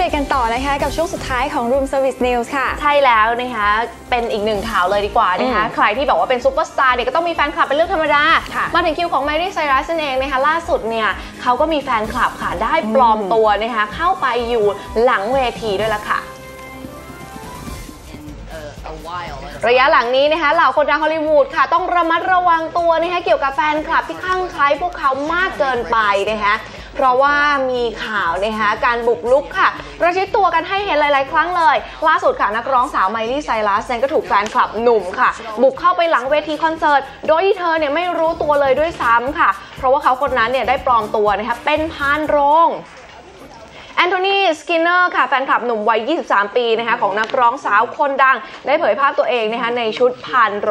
เดตกันต่อนะคะกับช่วงสุดท้ายของ Room Service News ค่ะ ใช่แล้วนะคะเป็นอีกหนึ่งข่าวเลยดีกว่านะคะอืมใครที่บอกว่าเป็นซูเปอร์สตาร์เนี่ยก็ต้องมีแฟนคลับเป็นเรื่องธรรมดาค่ะมาถึงคิวของ m ม r ี c ไซรัสนั่นเองนะคะล่าสุดเนี่ยเขาก็มีแฟนคลับค่ะได้ปลอมตัวนะคะเข้าไปอยู่หลังเวทีด้วยละค่ะ ระยะหลังนี้นะคะเหล่าคนดังฮอลลีวูดค่ะ ต้องระมัดระวังตัวนะคะเกี่ยวกับแฟนคลับที่คลั่งไคล้พวกเขามากเกินไปนะคะเพราะว่ามีข่าวนะคะการบุกลุกค่ะ ประชิดตัวกันให้เห็นหลาย ๆ ครั้งเลย ล่าสุดค่ะนักร้องสาวไมลี่ไซรัสเนี่ยก็ถูกแฟนคลับหนุ่มค่ะ บุกเข้าไปหลังเวทีคอนเสิร์ต โดยที่เธอเนี่ยไม่รู้ตัวเลยด้วยซ้ำค่ะ เพราะว่าเขาคนนั้นเนี่ยได้ปลอมตัวนะคะเป็นพานโรง สกินเนอร์ค่ะแฟนคลับหนุ่มวัย 23 ปีนะคะของนักร้องสาวคนดัง ได้เผยภาพตัวเองนะคะในชุดพานโร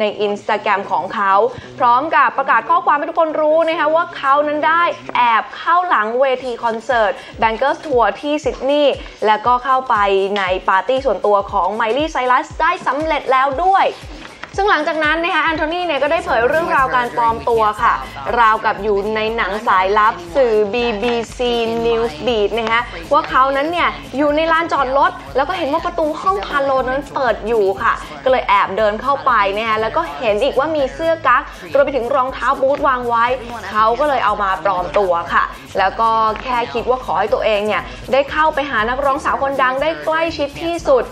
ในอินสตาแกรมของเขา พร้อมกับประกาศข้อความให้ทุกคนรู้นะคะว่าเขานั้นได้แอบเข้าหลังเวทีคอนเสิร์ต Bankers Tour ที่ซิดนีย์แล้วก็เข้าไปในปาร์ตี้ส่วนตัวของไมลี่ไซรัสได้สำเร็จแล้วด้วย ซึ่งหลังจากนั้นนะคะแอนโทนีเนี่ยก็ได้เผยเรื่องราวการปลอมตัวค่ะ ราวกับอยู่ในหนังสายลับสื่อ BBC Newsbeat นะคะว่าเขานั้นเนี่ยอยู่ในลานจอดรถแล้วก็เห็นว่าประตูห้องพาโลนั้นเปิดอยู่ค่ะ ก็เลยแอบเดินเข้าไปนะคะแล้วก็เห็นอีกว่ามีเสื้อกั๊กรวมไปถึงรองเท้าบูทวางไว้ เขาก็เลยเอามาปลอมตัวค่ะ แล้วก็แค่คิดว่าขอให้ตัวเองเนี่ยได้เข้าไปหานักร้องสาวคนดังได้ใกล้ชิดที่สุด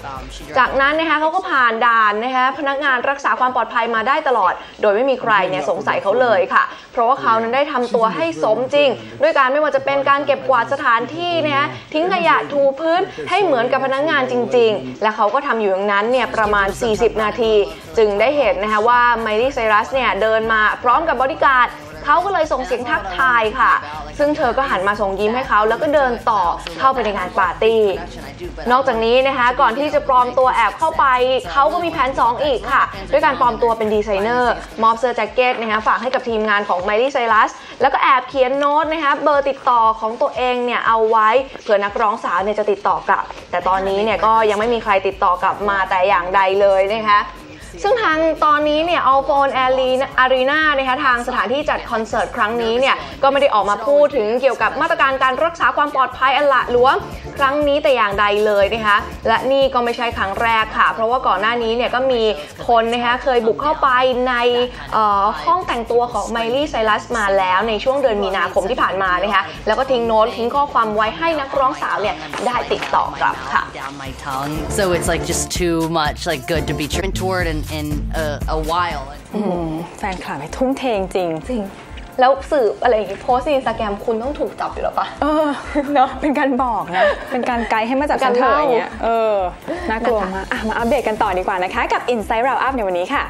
จากนั้นนะคะเขาก็ผ่านด่านนะคะพนักงานรักษาความปลอดภัยมาได้ตลอด โดยไม่มีใครเนี่ยสงสัยเขาเลยค่ะ เพราะว่าเขานั้นได้ทำตัวให้สมจริง ด้วยการไม่ว่าจะเป็นการเก็บกวาดสถานที่นะคะทิ้งขยะถูพื้นให้เหมือนกับพนักงานจริง ๆ และเขาก็ทำอยู่อย่างนั้นเนี่ยประมาณ 40 นาที จึงได้เห็นนะคะว่าไมลี่ไซรัสเนี่ยเดินมาพร้อมกับบอดี้การ์ด เขาก็เลยส่งเสียงทักทายค่ะ ซึ่งเธอก็หันมาส่งยิ้มให้เขาแล้วก็เดินต่อเข้าไปในงานปาร์ตี้ นอกจากนี้นะคะก่อนที่จะปลอมตัวแอบเข้าไป เขาก็มีแผน 2 อีกค่ะ ด้วยการปลอมตัวเป็นดีไซเนอร์มอบเสื้อแจ็คเก็ตนะคะฝากให้กับทีมงานของไมลี่ไซรัสแล้วก็แอบเขียนโน้ตนะคะเบอร์ติดต่อของตัวเองเนี่ยเอาไว้เผื่อนักร้องสาวเนี่ยจะติดต่อกลับ แต่ตอนนี้เนี่ยก็ยังไม่มีใครติดต่อกลับมาแต่อย่างใดเลยนะคะ ซึ่งทางตอนนี้เนี่ย All Phone Arena นะคะทางสถานที่จัดคอนเสิร์ตครั้งนี้เนี่ยก็ไม่ได้ออกมาพูดถึงเกี่ยวกับมาตรการการรักษาความปลอดภัยอันละหลวมครั้งนี้แต่อย่างใดเลยนะคะและนี่ก็ไม่ใช่ครั้งแรกค่ะ เพราะว่าก่อนหน้านี้เนี่ยก็มีคนนะคะเคยบุกเข้าไปในเอ่อห้องแต่งตัวของไมลี่ไซรัสมาแล้วในช่วงเดือนมีนาคมที่ผ่านมานะคะแล้วก็ทิ้งโน้ตทิ้งข้อความไว้ให้นักร้องสาวเนี่ยได้ติดต่อกลับค่ะ down my tongue. So it's like just too much, like good to be turned toward in, in a, a while. แฟนคลับให้ทุ่มเทจริงจริง แล้วสื่ออะไรอย่างงี้โพสต์ในอินสตาแกรมคุณต้องถูกจับอยู่แล้วปะเออเนาะเป็นการบอกนะ เป็นการไกด์ให้มาจับฉันเถอะอย่างเงี้ยเออ น่ากลัวมากอะมาอัปเดตกันต่อดีกว่านะคะ กับ Inside Round Up ในวันนี้ค่ะ